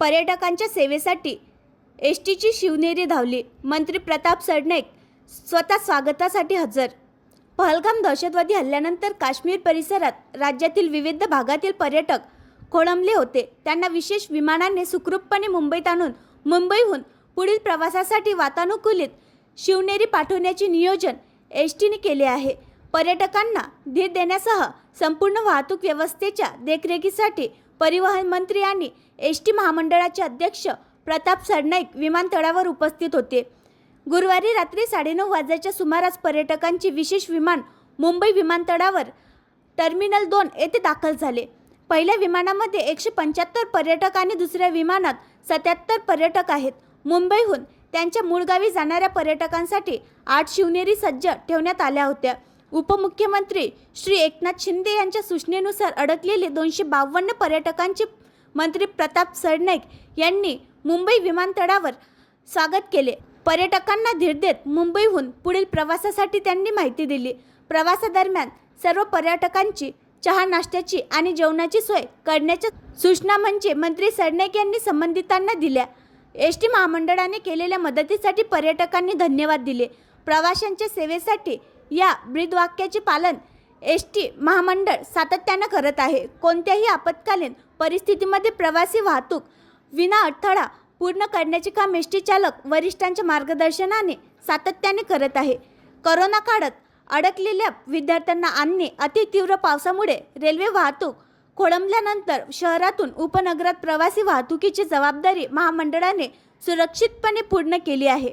पर्यटकांच्या सेवेसाठी एस टीची शिवनेरी धावली. मंत्री प्रताप सरनाईक स्वतः स्वागतासाठी हजर. पहलगाम दहशतवादी हल्ल्यानंतर काश्मीर परिसरात राज्यातील विविध भागातील पर्यटक खोळंबले होते. त्यांना विशेष विमानाने सुखरूपपणे मुंबईत आणून मुंबईहून पुढील प्रवासासाठी वातानुकूलित शिवनेरी पाठवण्याचे नियोजन एस टीने केले आहे. पर्यटकांना धीर देण्यासह संपूर्ण वाहतूक व्यवस्थेच्या देखरेखीसाठी परिवहन मंत्री आणि एस टी महामंडळाचे अध्यक्ष प्रताप सरनाईक विमानतळावर उपस्थित होते. गुरुवारी रात्री साडेनऊ वाजेच्या सुमारास पर्यटकांची विशेष विमान मुंबई विमानतळावर टर्मिनल दोन येथे दाखल झाले. पहिल्या विमानामध्ये एकशे पंच्याहत्तर पर्यटक आणि दुसऱ्या विमानात सत्याहत्तर पर्यटक आहेत. मुंबईहून त्यांच्या मूळ गावी जाणाऱ्या पर्यटकांसाठी आठ शिवनेरी सज्ज ठेवण्यात आल्या होत्या. उपमुख्यमंत्री श्री एकनाथ शिंदे यांच्या सूचनेनुसार अडकलेले दोनशे बावन्न पर्यटकांचे मंत्री प्रताप सरनाईक यांनी मुंबई विमानतळावर स्वागत केले. पर्यटकांना धीर देत मुंबईहून पुढील प्रवासासाठी त्यांनी माहिती दिली. प्रवासादरम्यान सर्व पर्यटकांची चहा नाश्त्याची आणि जेवणाची सोय करण्याच्या सूचना म्हणजे मंत्री सरनाईक यांनी संबंधितांना दिल्या. एस टी महामंडळाने केलेल्या मदतीसाठी पर्यटकांनी धन्यवाद दिले. प्रवाशांच्या सेवेसाठी या ब्रीदवाक्याचे पालन एस टी महामंडळ सातत्यानं करत आहे. कोणत्याही आपत्कालीन परिस्थितीमध्ये प्रवासी वाहतूक विना अडथळा पूर्ण करण्याचे काम एस टी चालक वरिष्ठांच्या मार्गदर्शनाने सातत्याने करत आहे. करोना काळात अडकलेल्या विद्यार्थ्यांना आणणे अतितीव्र पावसामुळे रेल्वे वाहतूक खोळंबल्यानंतर शहरातून उपनगरात प्रवासी वाहतुकीची जबाबदारी महामंडळाने सुरक्षितपणे पूर्ण केली आहे.